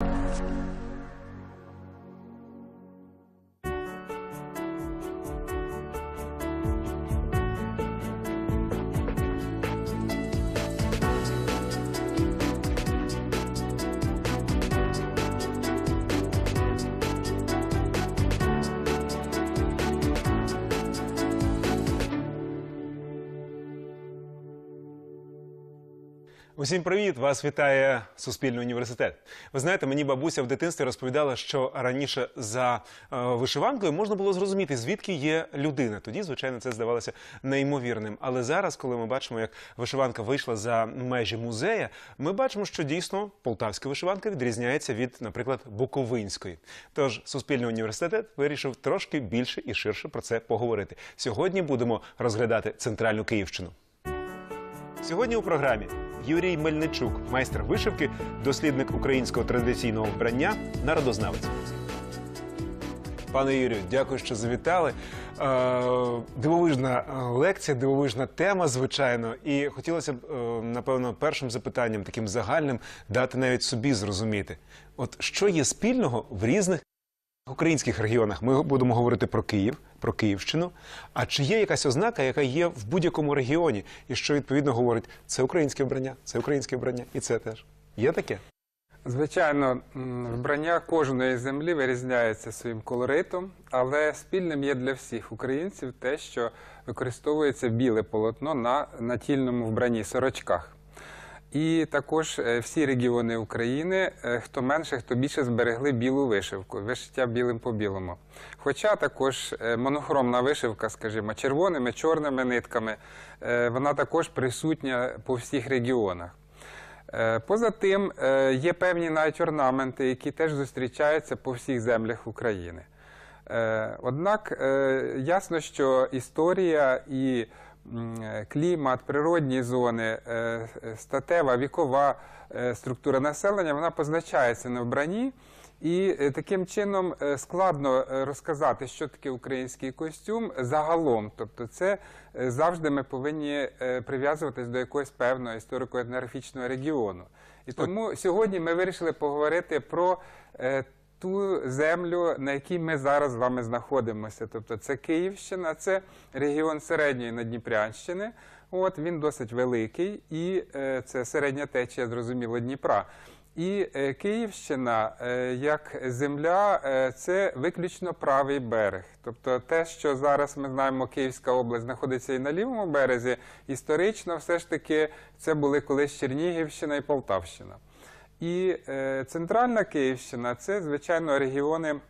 you Усім привіт! Вас вітає Суспільний університет. Ви знаєте, мені бабуся в дитинстві розповідала, що раніше за е, вишиванкою можна було зрозуміти, звідки є людина. Тоді, звичайно, це здавалося неймовірним. Але зараз, коли ми бачимо, як вишиванка вийшла за межі музея, ми бачимо, що дійсно полтавська вишиванка відрізняється від, наприклад, буковинської. Тож Суспільний університет вирішив трошки більше і ширше про це поговорити. Сьогодні будемо розглядати центральну Київщину. Сьогодні у програмі Юрій Мельничук, майстер вишивки, дослідник українського традиційного вбрання, народознавець. Пане Юрію, дякую, що завітали. Е, дивовижна е, лекція, дивовижна тема, звичайно. І хотілося б, е, напевно, першим запитанням, таким загальним, дати навіть собі зрозуміти, от що є спільного в різних українських регіонах. Ми будемо говорити про Київ, про Київщину. А чи є якась ознака, яка є в будь-якому регіоні, і що відповідно говорить, це українське вбрання, це українське вбрання, і це теж є таке? Звичайно, вбрання кожної землі вирізняється своїм колоритом, але спільним є для всіх українців те, що використовується біле полотно на натільному вбранні сорочках. І також е, всі регіони України, е, хто менше, хто більше зберегли білу вишивку, вишиття білим по білому. Хоча також е, монохромна вишивка, скажімо, червоними, чорними нитками, вона також присутня по всіх регіонах. Поза тим, є певні навіть орнаменти, які теж зустрічаються по всіх землях України. Однак ясно, що історія і клімат, природні зони, е, е, статева, вікова е, структура населення вона позначається на вбранні. І е, таким чином е, складно е, розказати, що таке український костюм загалом. Тобто, це е, завжди ми повинні е, прив'язуватись до якогось певного історико-етнографічного регіону. І тому сьогодні ми вирішили поговорити про е, ту землю, на якій ми зараз з вами знаходимося. Тобто, це Київщина, це регіон середньої Надніпрянщини. От він досить великий, і е, це середня течія, зрозуміло, Дніпра. І е, Київщина е, як земля е, це виключно правий берег. Тобто те, що зараз ми знаємо, Київська область знаходиться і на лівому березі, історично все ж таки це були колись Чернігівщина і Полтавщина. І е, центральна Київщина це, звичайно, регіони.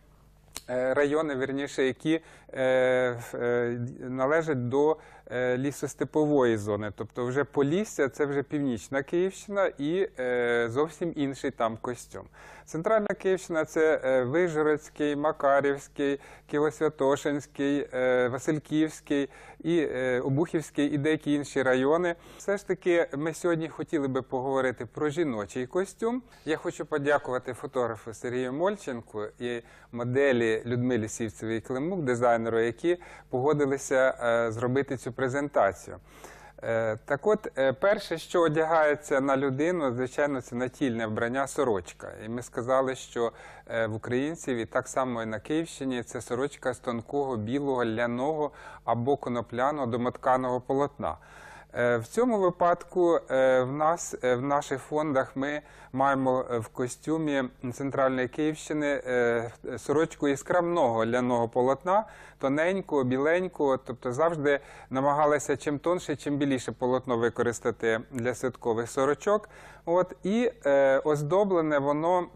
е, Райони, вірніше, які е, належать до е, лісостепової зони, тобто вже Полісся, це вже північна Київщина і зовсім інший там костюм. Центральна Київщина це е, Вижгородський, Макарівський, Києво-Святошинський, е, Васильківський і е, Обухівський і деякі інші райони. Все ж таки, ми сьогодні хотіли би поговорити про жіночий костюм. Я хочу подякувати фотографу Сергію Мольченку і моделі Людмилі Сівцевій Климук, дизайнеру, які погодилися зробити цю презентацію. Е, Так от, е, перше, що одягається на людину, звичайно, це натільне вбрання сорочка. І ми сказали, що е, в українців і так само і на Київщині це сорочка з тонкого білого ляного або конопляного домотканого полотна. Е, В цьому випадку е, в нас е, в наших фондах ми маємо в костюмі центральної Київщини сорочку із крамного ляного полотна, тоненького, біленького, тобто завжди намагалися чим тонше, чим біліше полотно використати для святкових сорочок. От і оздоблене воно.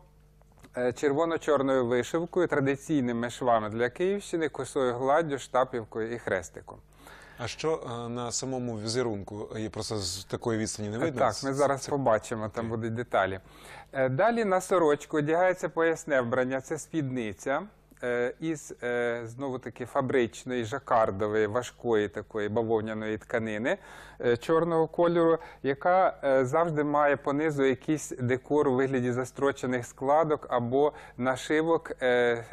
Червоно-чорною вишивкою, традиційними швами для Київщини, косою гладдю, штапівкою і хрестиком. А що е, на самому візерунку є просто з такої відстані не видно? Так, ми зараз побачимо, там будуть деталі. Е, Далі на сорочку одягається поясне вбрання, це спідниця із е, знову таки фабричної, жакардової, важкої такої бавовняної тканини е, чорного кольору, яка е, завжди має понизу якийсь декор у вигляді застрочених складок або нашивок е,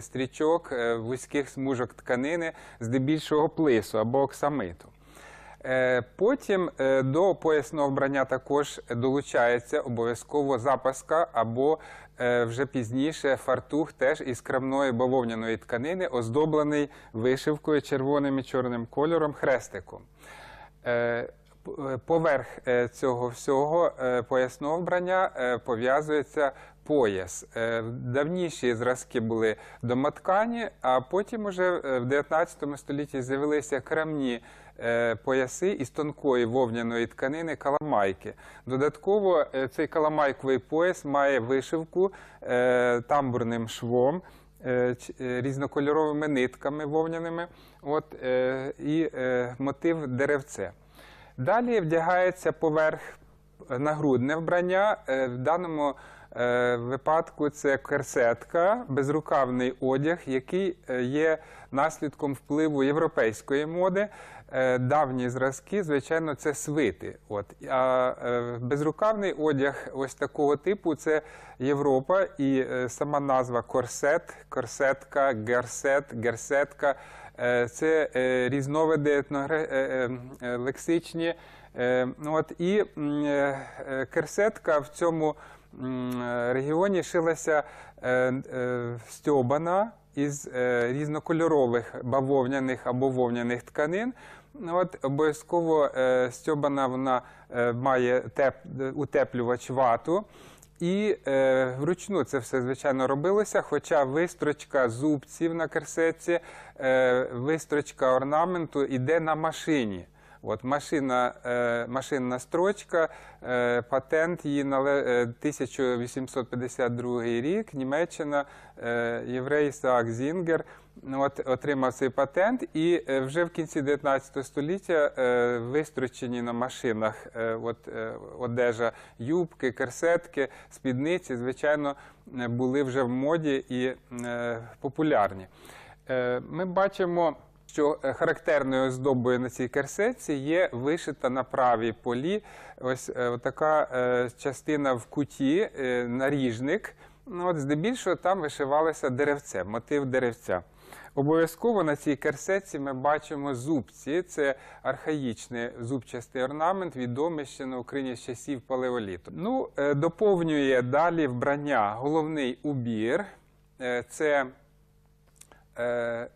стрічок е, вузьких смужок тканини, здебільшого плису або оксамиту. Е, Потім е, до поясного вбрання також долучається обов'язково запаска або е, вже пізніше фартух теж із кремної бавовняної тканини, оздоблений вишивкою червоним і чорним кольором хрестиком. Поверх цього всього поясного вбрання пов'язується пояс. Е, Давніші зразки були домоткані, а потім уже е, в 19 столітті з'явилися кремні е, пояси із тонкої вовняної тканини каламайки. Додатково цей каламайковий пояс має вишивку тамбурним швом різнокольоровими нитками вовняними, от, і мотив деревце. Далі вдягається поверх нагрудне вбрання. В даному випадку це керсетка, безрукавний одяг, який е, є наслідком впливу європейської моди. Е, Давні зразки, звичайно, це свити. От. А е, безрукавний одяг ось такого типу це Європа і е, сама назва корсет, корсетка, герсет, герсетка. Е, Це е, різновиди етногре- е, е, е, лексичні. Е, От, і е, е, керсетка в цьому е, регіоні шилася е, е, стьобана із е, різнокольорових бавовняних або вовняних тканин. От, обов'язково стьобана вона має теп, утеплювач вату. І е, вручну це все звичайно робилося. Хоча вистрочка зубців на керсетці, е, вистрочка орнаменту йде на машині. От машина, е, машинна строчка, е, патент її е, 1852 рік. Німеччина, е, єврей Ісаак Зінгер ну, от, отримав цей патент, і е, вже в кінці 19 століття е, вистрочені на машинах е, от, е, одежа, юбки, керсетки, спідниці, звичайно, е, були вже в моді і е, популярні. Е, Ми бачимо, що е, характерною оздобою на цій керсетці є вишита на правій полі ось е, така е, частина в куті, наріжник. Ну, от здебільшого там вишивалося деревце, мотив деревця. Обов'язково на цій керсетці ми бачимо зубці. Це архаїчний зубчастий орнамент, відомий ще на Україні з часів палеоліту. Ну, доповнює далі вбрання головний убір. Це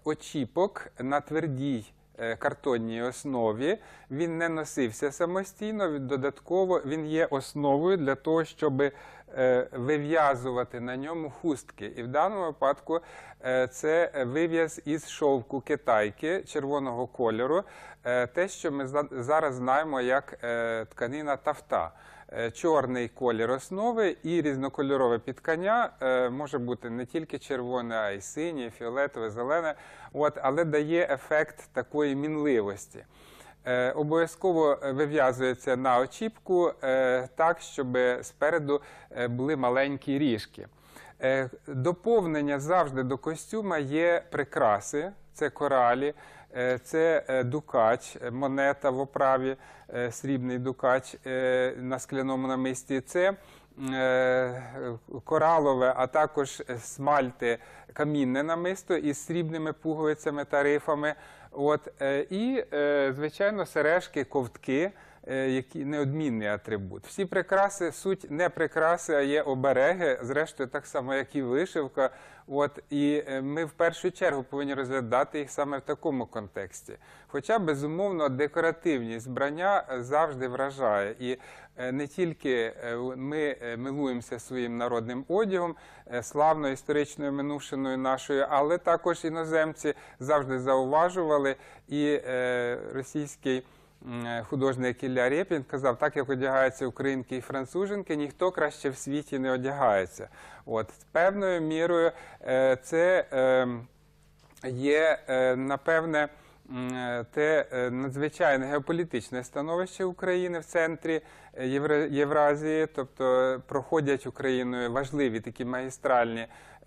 очіпок на твердій е, картонній основі. Він не носився самостійно. Додатково він є основою для того, щоб е, вив'язувати на ньому хустки. І в даному випадку е, це вив'яз із шовку китайки червоного кольору, е, те, що ми зараз знаємо як е, тканина тафта. Е, Чорний колір основи і різнокольорове підкання е, може бути не тільки червоне, а й синє, фіолетове, зелене, от, але дає ефект такої мінливості. Е, Обов'язково е, вив'язується на очіпку е, так, щоб спереду були маленькі ріжки. Доповнення завжди до костюма є прикраси, це коралі, це дукач, монета в оправі, срібний дукач на скляному намисті. Це коралове, а також смальти камінне намисто із срібними пуговицями та рифами. От, е, і, е, звичайно, сережки, ковтки, е, які неодмінний атрибут. Всі прикраси суть не прикраси, а є обереги, зрештою, так само, як і вишивка. От, і е, ми в першу чергу повинні розглядати їх саме в такому контексті. Хоча, безумовно, декоративність збрання завжди вражає. І е, не тільки е, ми е, милуємося своїм народним одягом, е, славною історичною минувшиною нашою, але також іноземці завжди зауважували і е, російський. Е, Художник Ілля Рєпін казав, так як одягаються українки і француженки, ніхто краще в світі не одягається. От певною мірою е, це е, є напевне те надзвичайне геополітичне становище України в центрі Євразії, тобто проходять Україною важливі такі магістральні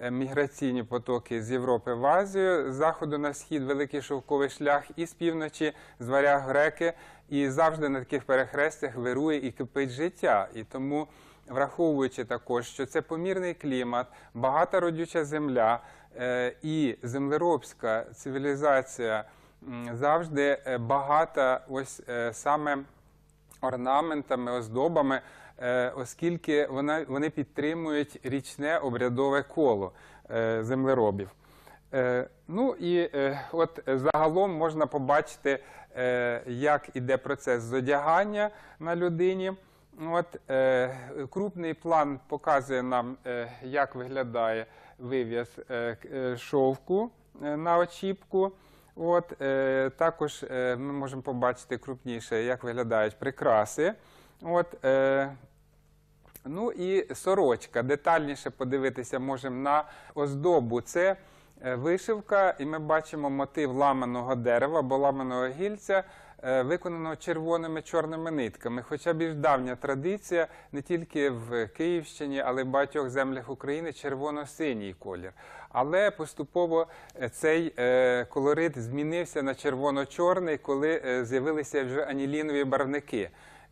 міграційні потоки з Європи в Азію, з заходу на схід великий шовковий шлях, і з півночі з варяг греки. І завжди на таких перехрестях вирує і кипить життя. І тому, враховуючи також, що це помірний клімат, багата родюча земля е, і землеробська цивілізація завжди е, багата ось е, саме орнаментами, оздобами, е, оскільки вона, вони підтримують річне обрядове коло е, землеробів. Е, Ну і е, от загалом можна побачити, е, як іде процес зодягання на людині. От, е, крупний план показує нам, е, як виглядає вив'яз е, е, шовку е, на очіпку. От, е, також е, ми можемо побачити крупніше, як виглядають прикраси. От, е, Ну і сорочка. Детальніше подивитися можемо на оздобу. Це е, вишивка, і ми бачимо мотив ламаного дерева або ламаного гільця, е, виконаного червоними чорними нитками. Хоча більш давня традиція не тільки в Київщині, але й в багатьох землях України червоно-синій колір. Але поступово е, цей колорит змінився на червоно-чорний, коли з'явилися вже анілінові барвники.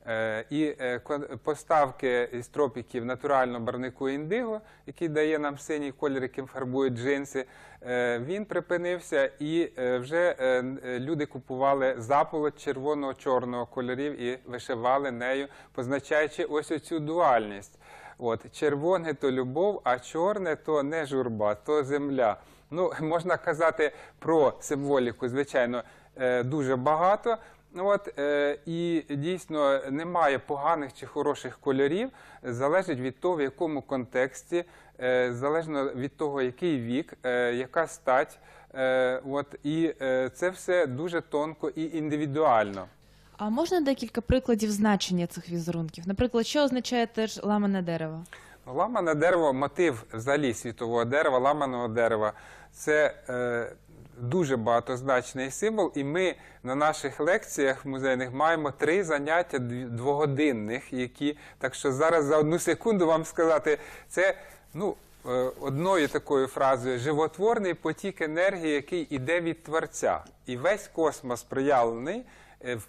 Е, І е, поставки із тропіків натурального барвнику індиго, який дає нам синій колір, яким фарбують джинси, е, він припинився, і вже люди купували заполот червоного чорного кольорів і вишивали нею, позначаючи ось оцю дуальність. От червоне то любов, а чорне то не журба, то земля. Ну можна казати про символіку, звичайно, дуже багато. Ну, От, е, і дійсно немає поганих чи хороших кольорів, залежить від того, в якому контексті, е, залежно від того, який вік, е, яка стать. Е, от, і е, це все дуже тонко і індивідуально. А можна декілька прикладів значення цих візерунків? Наприклад, що означає теж ламане дерево? Ламане дерево, мотив взагалі світового дерева, ламаного дерева це е, дуже багатозначний символ, і ми на наших лекціях музейних маємо три заняття двогодинних, які так що зараз за одну секунду вам сказати, це ну. е, Одною такою фразою животворний потік енергії, який іде від творця, і весь космос проявлений, е,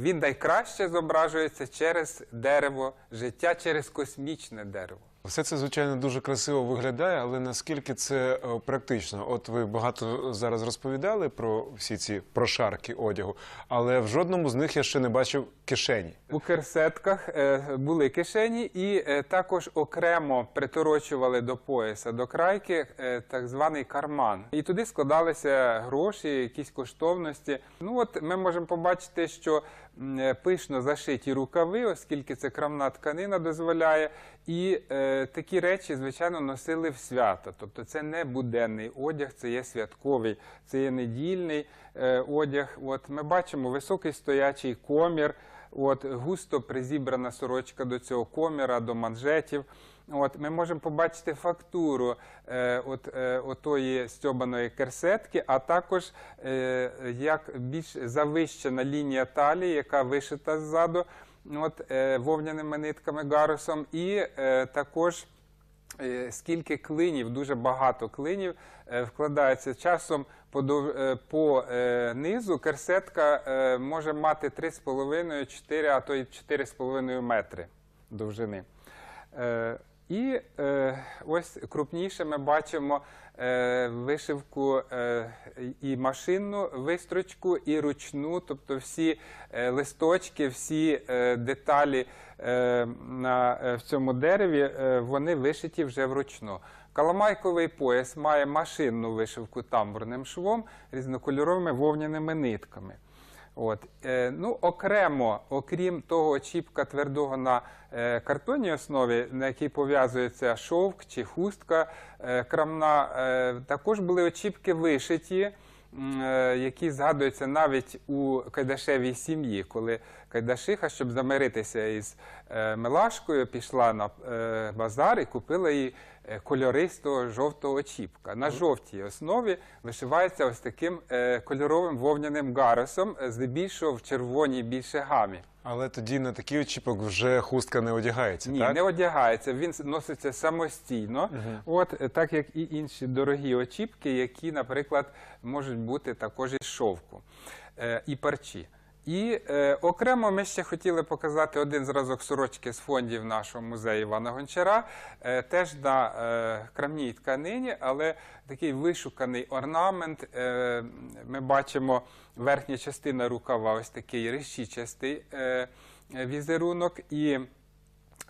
він найкраще зображується через дерево життя, через космічне дерево. Все це звичайно дуже красиво виглядає, але наскільки це е, практично? От ви багато зараз розповідали про всі ці прошарки одягу, але в жодному з них я ще не бачив кишені. У керсетках е, були кишені, і е, також окремо приторочували до пояса, до крайки так званий карман. І туди складалися гроші, якісь коштовності. Ну от ми можемо побачити, що пишно зашиті рукави, оскільки це крамна тканина дозволяє. І е, такі речі, звичайно, носили в свято. Тобто це не буденний одяг, це є святковий, це є недільний е, одяг. От ми бачимо високий стоячий комір. От густо призібрана сорочка до цього коміра, до манжетів. От ми можемо побачити фактуру е, от, е, отої стьобаної керсетки, а також е, як більш завищена лінія талії, яка вишита ззаду, от, е, вовняними нитками гарусом, і е, також е, скільки клинів, дуже багато клинів е, вкладається часом по, е, по е, низу. Керсетка може мати 3,5, 4, а то й 4,5 метри довжини. І е, ось крупніше ми бачимо е, вишивку е, і машинну вистрочку, і ручну, тобто всі е, листочки, всі е, деталі е, на, е, в цьому дереві, е, вони вишиті вже вручну. Каламайковий пояс має машинну вишивку тамбурним швом, різнокольоровими вовняними нитками. От. Е, ну, окремо, окрім того очіпка твердого на е, картонній основі, на якій пов'язується шовк чи хустка е, крамна, е, також були очіпки вишиті, е, які згадуються навіть у Кайдашевій сім'ї, коли Кайдашиха, щоб замиритися із е, Милашкою, пішла на е, базар і купила їй кольористого жовтого очіпка. На жовтій основі вишивається ось таким е, кольоровим вовняним гарусом, е, здебільшого в червоній більше гамі. Але тоді на такий очіпок вже хустка не одягається, Ні, так? не одягається. Він носиться самостійно, от е, так як і інші дорогі очіпки, які, наприклад, можуть бути також із шовку е, і парчі. І е, окремо ми ще хотіли показати один зразок сорочки з фондів нашого музею Івана Гончара, е, теж на е, крамній тканині, але такий вишуканий орнамент. Е, ми бачимо верхня частина рукава, ось такий решічастий е, візерунок. І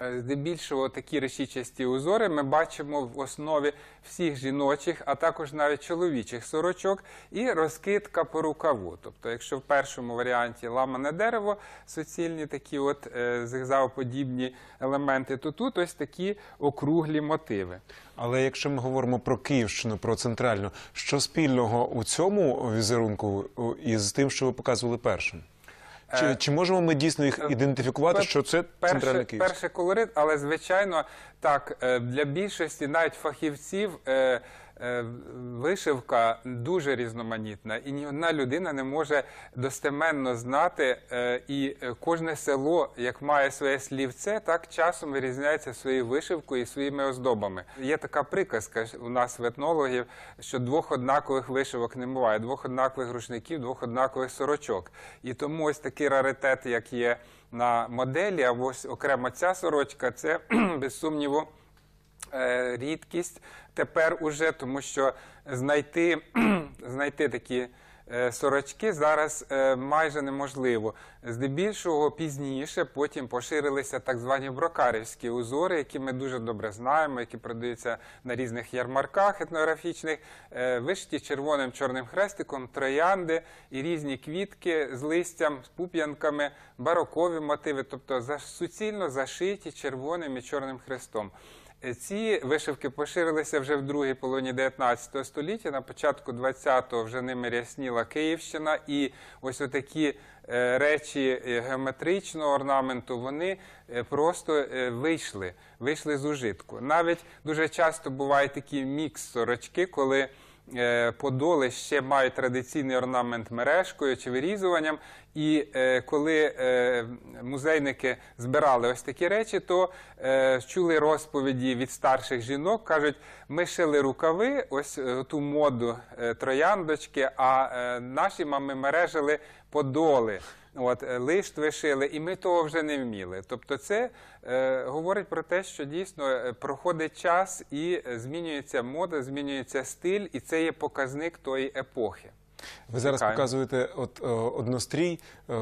Здебільшого такі решічасті узори ми бачимо в основі всіх жіночих, а також навіть чоловічих сорочок, і розкидка по рукаву. Тобто, якщо в першому варіанті ламане дерево, суцільні такі от е, зигзагоподібні елементи, то тут ось такі округлі мотиви. Але якщо ми говоримо про Київщину, про центральну, що спільного у цьому візерунку із тим, що ви показували першим? Чи, Е, чи можемо ми дійсно їх ідентифікувати, пер- що це центральний Перше, перший колорит, але звичайно, так е, для більшості навіть фахівців е, е, вишивка дуже різноманітна, і ні одна людина не може достеменно знати. е, І е, кожне село, як має своє слівце, так часом вирізняється своєю вишивкою і своїми оздобами. Є така приказка у нас в етнологів, що двох однакових вишивок не буває, двох однакових рушників, двох однакових сорочок. І тому ось такий раритет, як є на моделі, або ось окремо ця сорочка, це без сумніву е, рідкість тепер уже, тому що знайти, знайти такі е, сорочки зараз е, майже неможливо. Здебільшого пізніше потім поширилися так звані брокарівські узори, які ми дуже добре знаємо, які продаються на різних ярмарках етнографічних, е, вишиті червоним чорним хрестиком, троянди і різні квітки з листям, з пуп'янками, барокові мотиви, тобто суцільно зашиті червоним і чорним хрестом. Ці вишивки поширилися вже в другій половині 19 століття. На початку 20-го вже ними рясніла Київщина, і ось отакі е, речі е, геометричного орнаменту вони е, просто вийшли, вийшли з ужитку. Навіть дуже часто бувають такі мікс сорочки, коли подоли ще мають традиційний орнамент мережкою чи вирізуванням. І е, коли е, музейники збирали ось такі речі, то е, чули розповіді від старших жінок, кажуть, ми шили рукави, ось е, ту моду е, трояндочки, а е, наші мами мережили подоли. От, е, лист вишили, і ми того вже не вміли. Тобто, це е, говорить про те, що дійсно е, проходить час і змінюється мода, змінюється стиль, і це є показник тої епохи. Ви зараз Чекаємо. показуєте от, е, однострій. е,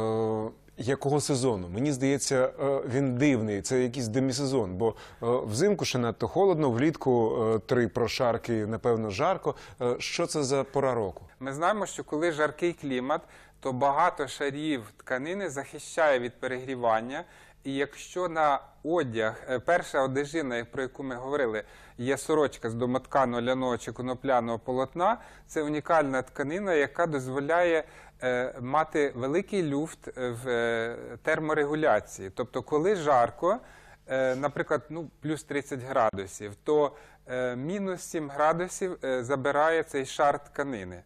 Якого сезону? Мені здається, е, він дивний. Це якийсь демісезон, бо взимку ще надто холодно, влітку три прошарки, напевно, жарко. Що це за пора року? Ми знаємо, що коли жаркий клімат, то багато шарів тканини захищає від перегрівання. І якщо на одяг, е, перша одежина, про яку ми говорили, є сорочка з домотканого ляного чи конопляного полотна, це унікальна тканина, яка дозволяє е, мати великий люфт е, в терморегуляції. Тобто, коли жарко, наприклад, ну, плюс 30 градусів, то мінус 7 градусів забирає цей шар тканини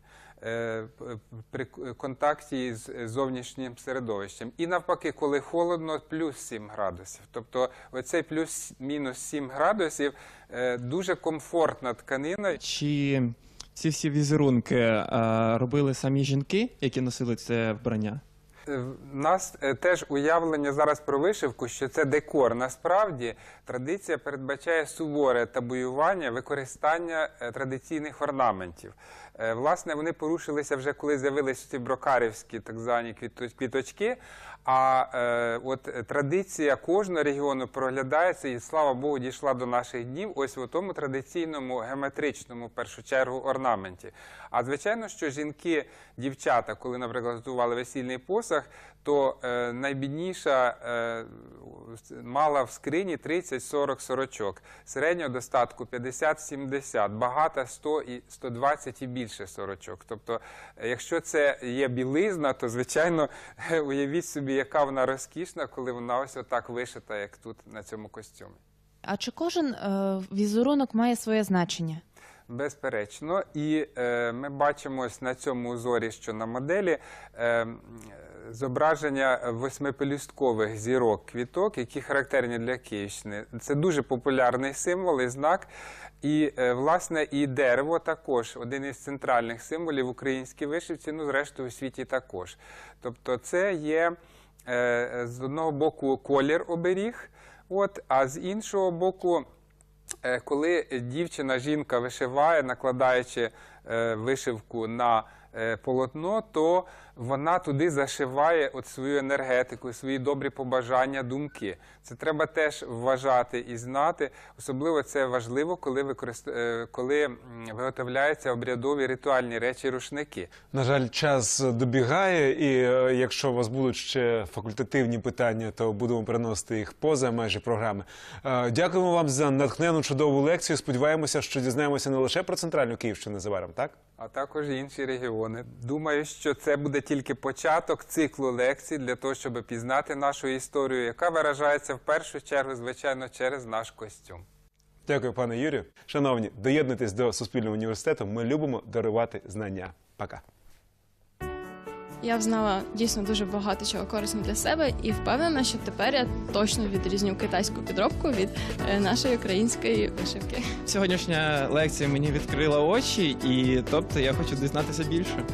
при контакті з зовнішнім середовищем. І навпаки, коли холодно, плюс 7 градусів. Тобто оцей плюс-мінус 7 градусів е, дуже комфортна тканина. Чи ці всі візерунки е, робили самі жінки, які носили це вбрання? Е, В нас е, теж уявлення зараз про вишивку, що це декор. Насправді традиція передбачає суворе табуювання, використання е, традиційних орнаментів. Е, Власне, вони порушилися вже коли з'явилися ці брокарівські так звані квіточки. А е, от традиція кожного регіону проглядається і, слава Богу, дійшла до наших днів ось в тому традиційному геометричному, в першу чергу, орнаменті. А звичайно, що жінки, дівчата, коли, наприклад, готували весільний посаг, то е, найбідніша е, мала в скрині 30-40 сорочок, середнього достатку 50-70, багата 100 і 120 і більше сорочок. Тобто, е, якщо це є білизна, то звичайно уявіть собі, яка вона розкішна, коли вона ось отак вишита, як тут на цьому костюмі. А чи кожен е, візерунок має своє значення? Безперечно, і е, ми бачимо ось на цьому узорі, що на моделі е, зображення восьмипелюсткових зірок квіток, які характерні для Київщини. Це дуже популярний символ і знак. І, е, власне, і дерево також один із центральних символів українській вишивці, ну, зрештою, у світі також. Тобто, це є е, з одного боку колір оберіг, от, а з іншого боку. Е, Коли дівчина, жінка вишиває, накладаючи вишивку на полотно, то вона туди зашиває от свою енергетику, свої добрі побажання, думки. Це треба теж вважати і знати. Особливо це важливо, коли, використ... е, коли виготовляються обрядові ритуальні речі, рушники. На жаль, час добігає, і е, якщо у вас будуть ще факультативні питання, то будемо переносити їх поза межі програми. Е, Дякуємо вам за натхнену чудову лекцію. Сподіваємося, що дізнаємося не лише про центральну Київщину незабаром, так? а також інші регіони. Думаю, що це буде тільки початок циклу лекцій для того, щоб пізнати нашу історію, яка виражається в першу чергу, звичайно, через наш костюм. Дякую, пане Юрію. Шановні, доєднуйтесь до Суспільного університету. Ми любимо дарувати знання. Пока. Я взнала дійсно дуже багато чого корисного для себе і впевнена, що тепер я точно відрізню китайську підробку від е, нашої української вишивки. Сьогоднішня лекція мені відкрила очі, і тобто я хочу дізнатися більше.